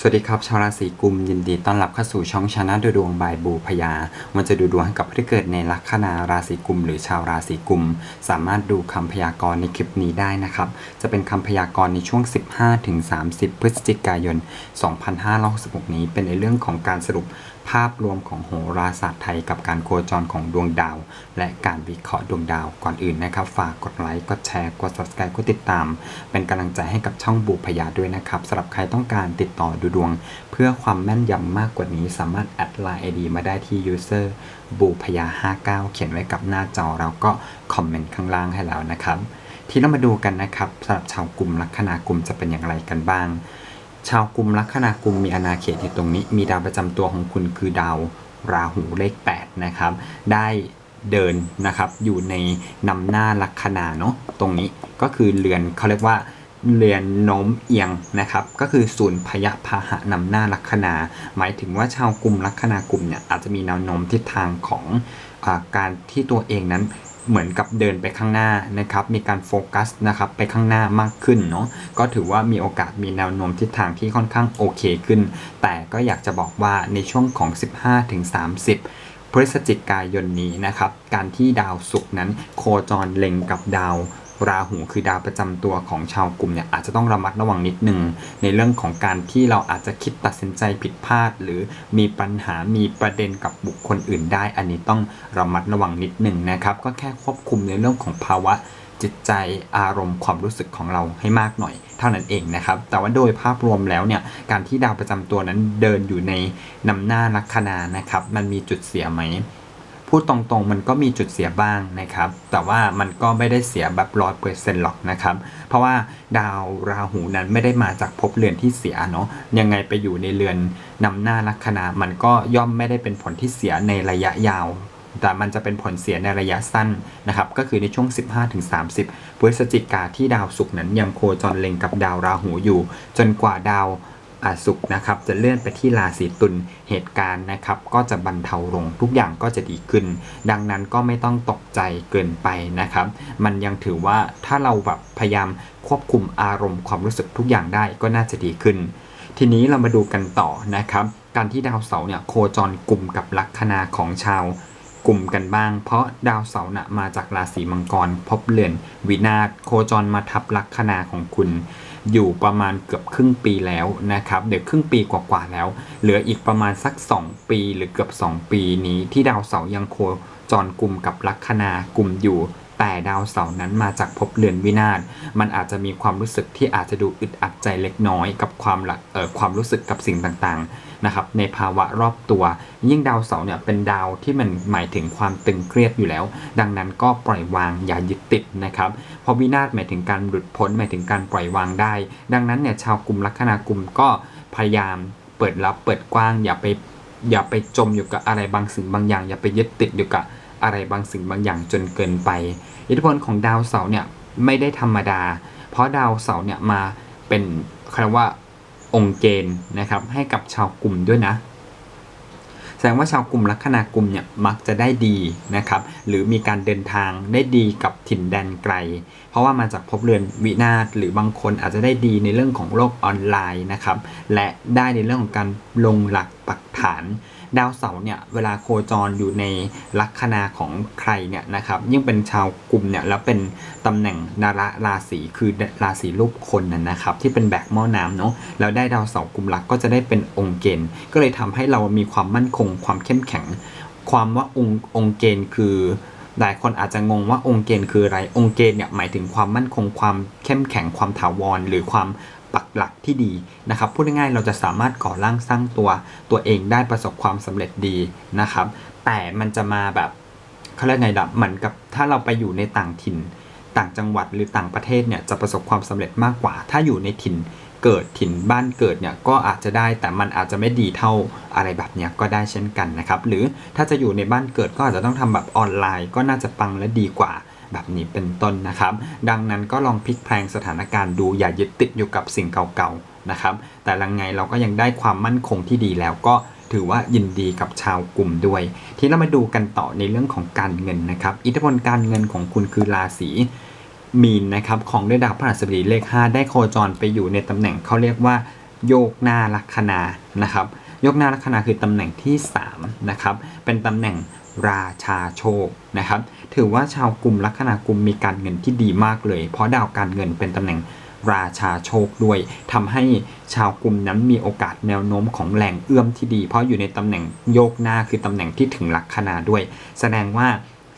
สวัสดีครับ ชาวราศีกุมยินดีต้อนรับเข้าสู่ช่องชนะดูดวงบายบูพยา มันจะดูดวงให้กับผู้ที่เกิดในลัคนาราศีกุม หรือชาวราศีกุม สามารถดูคำพยากรณ์ในคลิปนี้ได้นะครับ จะเป็นคำพยากรณ์ในช่วง 15-30 พฤศจิกายน 2566 นี้เป็นในเรื่องของการสรุป ภาพรวมของโหราศาสตร์ไทยกับการโคจรของดวงดาว และการวิเคราะห์ดวงดาวก่อนอื่นนะครับ ฝากกดไลค์กดแชร์กด subscribe กดติดตาม เป็นกำลังใจให้กับช่องบูพยาด้วยนะครับสำหรับใครต้องการติดต่อดูดวง เพื่อความแม่นยำมากกว่านี้สามารถแอดไลน์ ID มาได้ที่ user บูพยา59 เขียนไว้กับหน้าจอเราก็คอมเมนต์ข้างล่างให้แล้วนะครับ ทีนี้เรามาดูกันนะครับสำหรับชาวกลุ่มลัคนากลุ่มจะเป็นอย่างไรกันบ้าง ชาวกลุ่มลัคนากุมมีอาณาเขตอยู่ตรงนี้ มีดาวประจำตัวของคุณคือดาวราหูเลข 8 นะครับ ได้เดินนะครับอยู่ในนำหน้าลัคนาเนาะตรงนี้ก็คือเรือนเขาเรียกว่าเรือนโน้มเอียงนะครับ ก็คือศูนย์พยะพาหะนำหน้าลัคนา หมายถึงว่าชาวกลุ่มลัคนากลุ่มเนี่ยอาจจะมีแนวโน้มทิศทางของอการที่ตัวเองนั้น เหมือนกับเดินไปข้างหน้านะครับ มีการโฟกัสนะครับไปข้างหน้ามากขึ้นเนาะก็ถือว่ามีโอกาสมีแนวโน้มทิศทางที่ค่อนข้างโอเคขึ้น แต่ก็อยากจะบอกว่าในช่วงของ 15-30 พฤศจิกายนนี้นะครับ การที่ดาวศุกร์นั้นโคจรเล็งกับดาว ราหูคือดาวประจำตัวของชาวกลุ่มเนี่ยอาจจะต้องระมัดระวังนิดนึงในเรื่องของการที่เราอาจจะคิดตัดสินใจผิดพลาด หรือมีปัญหามีประเด็นกับบุคคลอื่นได้ อันนี้ต้องระมัดระวังนิดนึงนะครับ ก็แค่ควบคุมในเรื่องของภาวะจิตใจอารมณ์ความรู้สึกของเราให้มากหน่อย เท่านั้นเองนะครับ แต่ว่าโดยภาพรวมแล้วเนี่ยการที่ดาวประจำตัวนั้นเดินอยู่ในนำหน้าลัคนานะครับ มันมีจุดเสียไหม พูดตรงๆมันก็มีจุดเสียบ้างนะครับ แต่ว่ามันก็ไม่ได้เสียแบบร้อยเปอร์เซ็นต์หรอกนะครับ เพราะว่าดาวราหูนั้นไม่ได้มาจากภพเรือนที่เสียเนาะยังไงไปอยู่ในเรือนนำหน้าลัคนามันก็ย่อมไม่ได้เป็นผลที่เสียในระยะยาว แต่มันจะเป็นผลเสียในระยะสั้นนะครับ ก็คือในช่วง 15-30พฤศจิกาที่ดาวศุกร์นั้นยังโคจรเล็งกับดาวราหูอยู่ จนกว่าดาว อาศุกร์นะครับ จะเลื่อนไปที่ราศีตุลเหตุการณ์นะครับ ก็จะบรรเทาลงทุกอย่างก็จะดีขึ้น ดังนั้นก็ไม่ต้องตกใจเกินไปนะครับ มันยังถือว่าถ้าเราแบบพยายามควบคุมอารมณ์ความรู้สึกทุกอย่างได้ก็น่าจะดีขึ้น ทีนี้เรามาดูกันต่อนะครับ การที่ดาวเสาร์เนี่ยโคจรกลุ่มกับลัคนาของชาวกลุ่มกันบ้าง เพราะดาวเสาร์น่ะมาจากราศีมังกรพบเรือนวินาศโคจรมาทับลัคนาของคุณ อยู่ประมาณเกือบครึ่งปีแล้วนะครับเดี๋ยวครึ่งปีกว่าๆแล้ว เหลืออีกประมาณสัก 2 ปีหรือเกือบ 2 ปีนี้ที่ดาวเสาร์ยังโคจรกลุ่มกับลัคนา กลุ่มอยู่ แต่ดาวเสาร์นั้นมาจากภพเรือนวินาศ มันอาจจะมีความรู้สึกที่อาจจะดูอึดอัดใจเล็กน้อยกับความหลักเอ่อความรู้สึกกับสิ่งต่างๆนะครับในภาวะรอบตัว ยิ่งดาวเสาร์เนี่ยเป็นดาวที่มันหมายถึงความตึงเครียดอยู่แล้ว ดังนั้นก็ปล่อยวางอย่ายึดติดนะครับเพราะวินาศหมายถึงการหลุดพ้นหมายถึงการปล่อยวางได้ ดังนั้นเนี่ยชาวกลุ่มลัคนากลุ่มก็พยายามเปิดรับเปิดกว้างอย่าไปอย่าไปจมอยู่กับอะไรบางสิ่งบางอย่าง อย่าไปยึดติดอยู่กับ อะไรบางสิ่งบางอย่างจนเกินไป อิทธิพลของดาวเสาร์เนี่ยไม่ได้ธรรมดา เพราะดาวเสาร์เนี่ยมาเป็นคำว่าองค์เกณฑ์นะครับให้กับชาวกลุ่มด้วยนะ แสดงว่าชาวกลุ่มลัคนากลุ่มเนี่ยมักจะได้ดีนะครับ หรือมีการเดินทางได้ดีกับถิ่นแดนไกล เพราะว่ามาจากภพเรือนวินาศหรือบางคนอาจจะได้ดีในเรื่องของโลกออนไลน์นะครับ และได้ในเรื่องของการลงหลักปักฐาน ดาวเสาร์เนี่ยเวลาโคจรอยู่ในลัคนาของใครเนี่ยนะครับยิ่งเป็นชาวกลุ่มเนี่ยแล้วเป็นตำแหน่งนาระราศีคือราศีรูปคนน่ะนะครับ ที่เป็นแบกหม้อน้ำเนาะแล้วได้ดาวเสาร์กลุ่มลักก็จะได้เป็นองค์เกณฑ์ ก็เลยทำให้เรามีความมั่นคงความเข้มแข็ง ความว่าองค์องค์เกณฑ์คือหลายคนอาจจะงงว่าองค์เกณฑ์คืออะไร องค์เกณฑ์เนี่ยหมายถึงความมั่นคงความเข้มแข็งความถาวร หรือความ หลักที่ดีนะครับพูดง่ายๆเราจะสามารถก่อร่างสร้างตัวตัวเองได้ประสบความสำเร็จดีนะครับ แต่มันจะมาแบบเขาเรียกไงล่ะเหมือนกับถ้าเราไปอยู่ในต่างถิ่น ต่างจังหวัดหรือต่างประเทศเนี่ยจะประสบความสำเร็จมากกว่า ถ้าอยู่ในถิ่นเกิดถิ่นบ้านเกิดเนี่ยก็อาจจะได้แต่มันอาจจะไม่ดีเท่าอะไรแบบเนี้ยก็ได้เช่นกันนะครับ หรือถ้าจะอยู่ในบ้านเกิดก็อาจจะต้องทำแบบออนไลน์ ก็น่าจะปังและดีกว่า แบบนี้เป็นต้นนะครับ ดังนั้นก็ลองพลิกแพลงสถานการณ์ดูอย่ายึดติดอยู่กับสิ่งเก่าๆนะครับ แต่ละไงเราก็ยังได้ความมั่นคงที่ดีแล้วก็ถือว่ายินดีกับชาวกลุ่มด้วย ทีนี้เรามาดูกันต่อในเรื่องของการเงินนะครับ อิทธิพลการเงินของคุณคือราศีมีนนะครับของด้วยดาวพฤหัสบดีเลข 5 ได้โคจรไปอยู่ในตำแหน่งเขาเรียกว่า โยกหน้าลัคนานะครับ โยกหน้าลัคนาคือตำแหน่งที่3นะครับเป็นตำแหน่ง ราชาโชคนะครับถือว่าชาวกลุ่มลัคนากลุ่มมีการเงินที่ดีมากเลย เพราะดาวการเงินเป็นตำแหน่งราชาโชคด้วยทำให้ชาวกลุ่มนั้นมีโอกาสแนวโน้มของแหล่งเอื้อมที่ดี เพราะอยู่ในตำแหน่งโยกหน้าคือตำแหน่งที่ถึงลัคนาด้วย แสดงว่า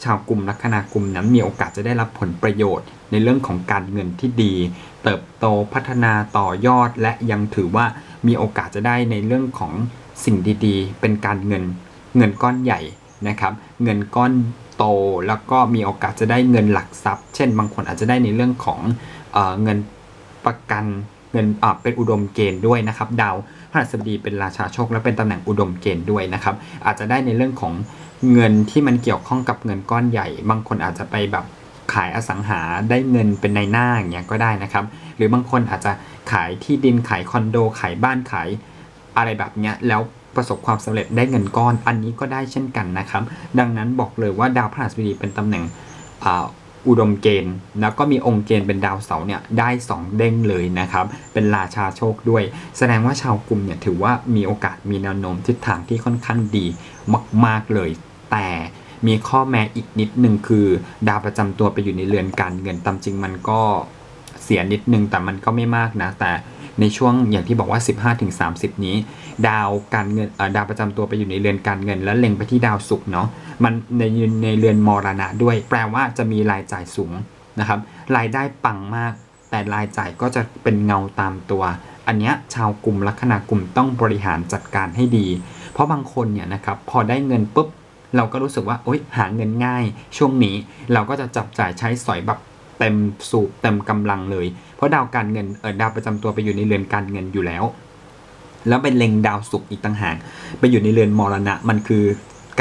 ชาวกลุ่มลัคนากลุ่มนั้นมีโอกาสจะได้รับผลประโยชน์ ในเรื่องของการเงินที่ดี เติบโตพัฒนาต่อยอด และยังถือว่ามีโอกาสจะได้ในเรื่องของสิ่งดีๆ เป็นการเงินเงินก้อนใหญ่ นะครับเงินก้อนโตแล้วก็มีโอกาสจะได้เงินหลักทรัพย์ เช่น บางคนอาจจะได้ในเรื่องของเอเงินประกันเงินเป็นอุดมเกณฑ์ด้วยนะครับดาวพฤหัสบดีเป็นราชาโชค และเป็นตำแหน่งอุดมเกณฑ์ด้วยนะครับอาจจะได้ในเรื่องของเงินที่มันเกี่ยวข้องกับเงินก้อนใหญ่ บางคนอาจจะไปแบบขายอสังหาได้เงินเป็นในหน้าอย่างเงี้ยก็ได้นะครับ หรือบางคนอาจจะขายที่ดินขายคอนโดขายบ้านขายอะไรแบบเนี้ยแล้ว ประสบความสำเร็จได้เงินก้อน อันนี้ก็ได้เช่นกันนะครับ ดังนั้นบอกเลยว่าดาวพฤหัสบดีเป็นตำแหน่งอ,อุดมเกณฑ์แล้วก็มีองค์เกณฑ์เป็นดาวเสาร์เนี่ยได้ 2 เด้งเลยนะครับ เป็นราชาโชคด้วย แสดงว่าชาวกลุ่มเนี่ยถือว่ามีโอกาสมีแนวโน้มทิศทางที่ค่อนข้างดีมาก ๆเลย แต่มีข้อแม้อีกนิดหนึ่งคือ ดาวประจำตัวไปอยู่ในเรือนการเงินตามจริงมันก็ สียนิดนึงแต่มันก็ไม่มากนะ แต่ในช่วงอย่างที่บอกว่า 15-30 นี้ ดาวการเงินดาวประจำตัวไปอยู่ในเรือนการเงิน และเล็งไปที่ดาวศุกร์เนาะมันในในเรือนมรณะด้วย แปลว่าจะมีรายจ่ายสูงนะครับรายได้ปังมาก แต่รายจ่ายก็จะเป็นเงาตามตัว อันเนี้ยชาวกลุ่มลัคนากลุ่มต้องบริหารจัดการให้ดี เพราะบางคนเนี่ยนะครับพอได้เงินปุ๊บเราก็รู้สึกว่าโอ๊ยหาเงินง่าย ช่วงนี้เราก็จะจับจ่ายใช้สอยแบบ เต็มสูบเต็มกำลังเลย เพราะดาวการเงินเออดาวประจำตัวไปอยู่ในเรือนการเงินอยู่แล้ว แล้วเป็นเล็งดาวศุกร์อีกต่างหากไปอยู่ในเรือนมรณะมันคือ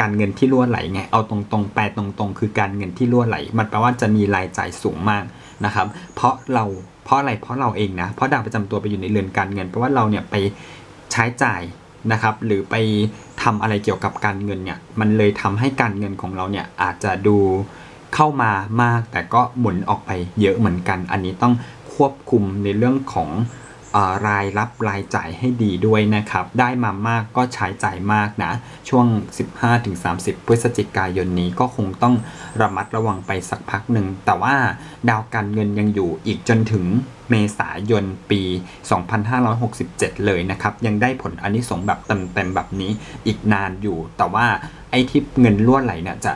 การเงินที่รั่วไหลไงเอาตรงๆแปลตรงๆ คือการเงินที่รั่วไหล มันแปลว่าจะมีรายจ่ายสูงมากนะครับ เพราะเราเพราะอะไรเพราะเราเองนะเพราะดาวประจำตัวไปอยู่ในเรือนการเงินเพราะว่าเราเนี่ยไปใช้จ่ายนะครับ หรือไปทำอะไรเกี่ยวกับการเงินเนี่ยมันเลยทำให้การเงินของเราเนี่ยอาจจะดู เข้ามามาก แต่ก็หมุนออกไปเยอะเหมือนกัน อันนี้ต้องควบคุมในเรื่องของรายรับรายจ่ายให้ดีด้วยนะครับ ได้มามากก็ใช้จ่ายมากนะ ช่วง 15-30 พฤศจิกายนนี้ก็คงต้องระมัดระวังไปสักพักหนึ่ง แต่ว่าดาวการเงินยังอยู่อีกจนถึงเมษายนปี 2567 เลยนะครับ ยังได้ผลอันนี้สงแบบเต็มๆแบบนี้อีกนานอยู่ แต่ว่าไอ้ที่เงินรั่วไหลเนี่ยจะ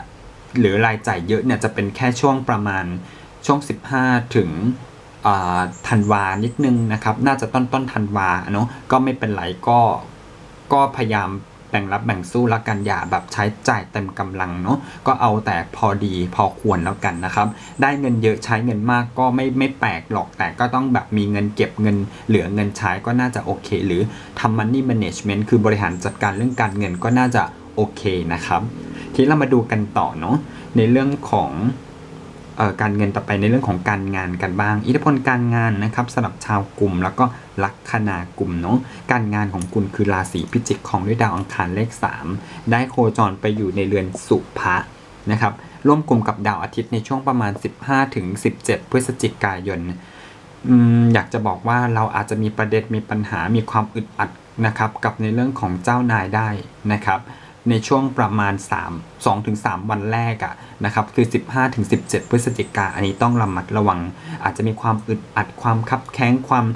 หรือรายจ่ายเยอะเนี่ยจะเป็นแค่ช่วงประมาณช่วง 15 ถึงธันวานิดนึงนะครับ น่าจะต้นต้นธันวาเนาะก็ไม่เป็นไรก็ก็พยายามแบ่งรับแบ่งสู้ล้วกันอย่าแบบใช้จ่ายเต็มกำลังเนาะก็เอาแต่พอดีพอควรแล้วกันนะครับ ได้เงินเยอะใช้เงินมากก็ไม่ไม่แปลกหรอกแต่ก็ต้องแบบมีเงินเก็บเงินเหลือเงินใช้ก็น่าจะโอเค หรือทำ money management คือบริหารจัดการเรื่องการเงินก็น่าจะ โอเคนะครับ ทีนี้เรามาดูกันต่อเนาะในเรื่องของออการเงินต่อไปในเรื่องของการงานกันบ้าง อิทธิพลการงานนะครับสำหรับชาวกลุ่ม แล้วก็ลัคนากลุ่มเนาะการงานของคุณคือราศีพิจิกของด้วยดาวอังคารเลข 3 ได้โคจรไปอยู่ในเรือนสุภะนะครับร่วมกลุ่มกับดาวอาทิตย์ในช่วงประมาณ 15ถึง17 พฤศจิกายนอืมอยากจะบอกว่าเราอาจจะมีประเด็นมีปัญหามีความอึดอัดนะครับ กับในเรื่องของเจ้านายได้นะครับ ในช่วงประมาณ 3 2-3วันแรกอะนะครับคือ 15-17 พฤศจิกาอันนี้ต้องระมัดระวัง อาจจะมีความอึดอัดความคับแค้งความ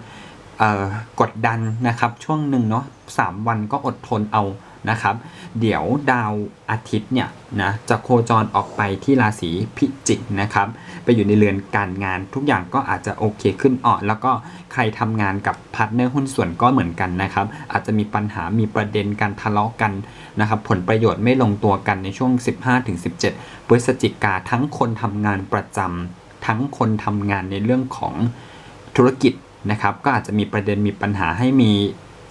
กดดันนะครับ ช่วงหนึ่งเนาะ3วันก็อดทนเอา นะครับ เดี๋ยวดาวอาทิตย์เนี่ยนะจะโคจรออกไปที่ราศีพิจิกนะครับ ไปอยู่ในเรือนการงานทุกอย่างก็อาจจะโอเคขึ้นอ่อนแล้วก็ใครทำงานกับพาร์ทเนอร์หุ้นส่วนก็เหมือนกันนะครับ อาจจะมีปัญหามีประเด็นการทะเลาะกันนะครับผลประโยชน์ไม่ลงตัวกันในช่วง 15-17พฤศจิกาทั้งคนทำงานประจำทั้งคนทำงานในเรื่องของธุรกิจนะครับ ก็อาจจะมีประเด็นมีปัญหาให้มี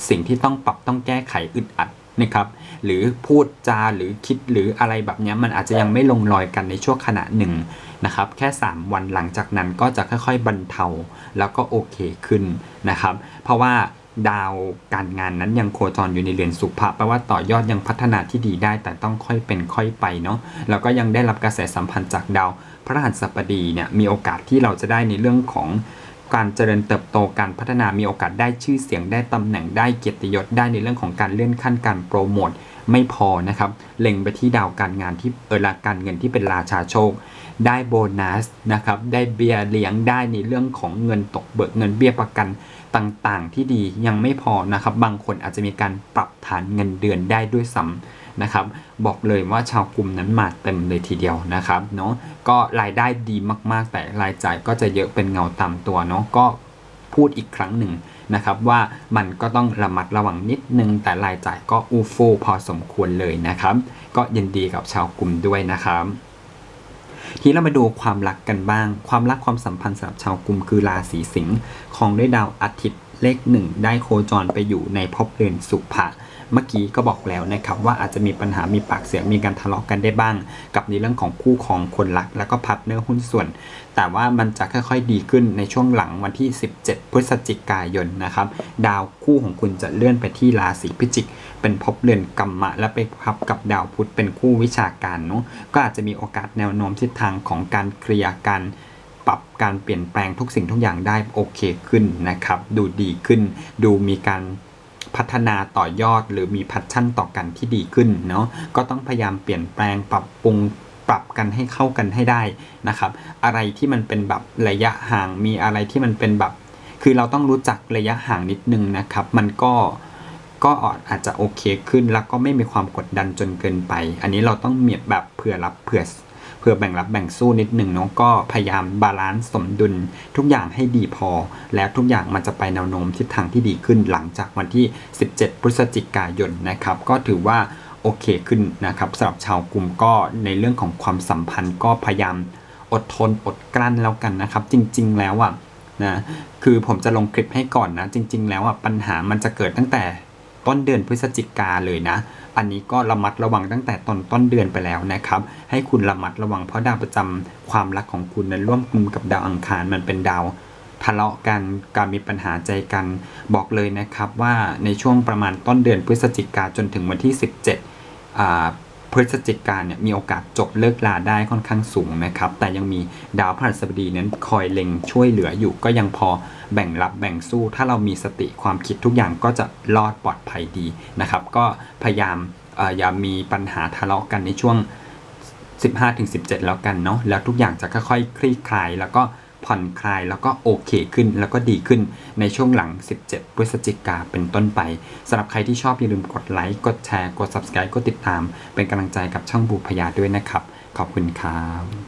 สิ่งที่ต้องปรับต้องแก้ไขอึดอัด นะครับหรือพูดจาหรือคิดหรืออะไรแบบนี้มันอาจจะยังไม่ลงรอยกันในช่วงขณะหนึ่งนะครับแค่ 3 วันหลังจากนั้นก็จะค่อยๆบรรเทาแล้วก็โอเคขึ้นนะครับ เพราะว่าดาวการงานนั้นยังโคจรอยู่ในเรือนสุภะแปลว่าต่อยอดยังพัฒนาที่ดีได้ แต่ต้องค่อยเป็นค่อยไปเนาะแล้วก็ยังได้รับกระแสสัมพันธ์จากดาวพระหัสบดีเนี่ยมีโอกาสที่เราจะได้ในเรื่องของ การเจริญเติบโตการพัฒนามีโอกาสได้ชื่อเสียงได้ตำแหน่งได้เกียรติยศได้ในเรื่องของการเลื่อนขั้นการโปรโมทไม่พอนะครับ เล็งไปที่ดาวการงานที่เออลาการเงินที่เป็นราชาโชค ได้โบนัสนะครับได้เบียเลี้ยงได้ในเรื่องของเงินตกเบิกเงินเบี้ยประกันต่างๆ ที่ดียังไม่พอนะครับ บางคนอาจจะมีการปรับฐานเงินเดือนได้ด้วยซ้ำ นะครับ บอกเลยว่าชาวกลุ่มนั้นมาเต็มเลยทีเดียวนะครับเนาะก็รายได้ดีมากๆ แต่รายจ่ายก็จะเยอะเป็นเงาตามตัวเนาะก็พูดอีกครั้งหนึ่งนะครับว่ามันก็ต้องระมัดระวังนิดนึง แต่รายจ่ายก็อูฟูพอสมควรเลยนะครับ ก็ยินดีกับชาวกลุ่มด้วยนะครับทีนี้เรามาดูความรักกันบ้าง ความรักความสัมพันธ์สำหรับชาวกลุ่มคือราศีสิงห์ของด้วยดาวอาทิตย์เลขหนึ่งได้โคจรไปอยู่ในภพเรือนสุภะ เมื่อกี้ก็บอกแล้วนะครับว่าอาจจะมีปัญหามีปากเสียงมีการทะเลาะกันได้บ้าง กับในเรื่องของคู่ของคนรัก แล้วก็พาร์ทเนอร์หุ้นส่วน แต่ว่ามันจะค่อยๆดีขึ้นในช่วงหลังวันที่ 17 พฤศจิกายนนะครับดาวคู่ของคุณจะเลื่อนไปที่ราศีพิจิก เป็นภพเรือนกรรมะ และไปพับกับดาวพุธเป็นคู่วิชาการเนาะก็อาจจะมีโอกาสแนวโน้มทิศทางของการเคลียร์การปรับการเปลี่ยนแปลงทุกสิ่งทุกอย่างได้โอเคขึ้นนะครับ ดูดีขึ้น ดูมีการ พัฒนาต่อยอด หรือมีพัชชั่นต่อกันที่ดีขึ้นเนาะก็ต้องพยายามเปลี่ยนแปลงปรับปรุงปรับกันให้เข้ากันให้ได้นะครับ อะไรที่มันเป็นแบบระยะห่างมีอะไรที่มันเป็นแบบ คือเราต้องรู้จักระยะห่างนิดนึงนะครับ มันก็ก็อาจจะโอเคขึ้นแล้วก็ไม่มีความกดดันจนเกินไป อันนี้เราต้องเมียแบบเผื่อรับเผื่อ ผื่อแบ่งรับแบ่งสู้นิดหนึ่งเนาะก็พยายามบาลานซ์สมดุลทุกอย่างให้ดีพอ แล้วทุกอย่างมันจะไปแนวโน้มทิศทางที่ดีขึ้นหลังจากวันที่ 17 พฤศจิกายนนะครับ ก็ถือว่าโอเคขึ้นนะครับสำหรับชาวกลุ่มก็ในเรื่องของความสัมพันธ์ก็พยายามอดทนอดกลั้นแล้วกันนะครับ จริง ๆ แล้วอะนะคือผมจะลงคลิปให้ก่อนนะ จริง ๆ แล้วอะปัญหามันจะเกิดตั้งแต่ ต้นเดือนพฤศจิกาเลยนะ อันนี้ก็ระมัดระวังตั้งแต่ตอนต้นเดือนไปแล้วนะครับ ให้คุณระมัดระวังเพราะดาวประจำความรักของคุณนั้นร่วมกลุ่มกับดาวอังคารมันเป็นดาวทะเลาะกันการมีปัญหาใจกัน บอกเลยนะครับว่าในช่วงประมาณต้นเดือนพฤศจิกาจนถึงวันที่ 17อ่า พฤศจิกาเนี่ยมีโอกาสจบเลิกลาได้ค่อนข้างสูงนะครับ แต่ยังมีดาวพฤหัสบดีนั้นคอยเล็งช่วยเหลืออยู่ ก็ยังพอแบ่งรับแบ่งสู้ ถ้าเรามีสติความคิดทุกอย่างก็จะรอดปลอดภัยดีนะครับ ก็พยายามเอ่ออย่ามีปัญหาทะเลาะกันในช่วง 15-17 แล้วกันเนาะแล้วทุกอย่างจะค่อยๆคลี่คลายแล้วก็ ผ่อนคลายแล้วก็โอเคขึ้นแล้วก็ดีขึ้นในช่วงหลัง 17 พฤศจิกาเป็นต้นไปสำหรับใครที่ชอบอย่าลืมกดไลค์กดแชร์กด subscribe กดติดตาม เป็นกำลังใจกับช่องบูพยาด้วยนะครับ ขอบคุณครับ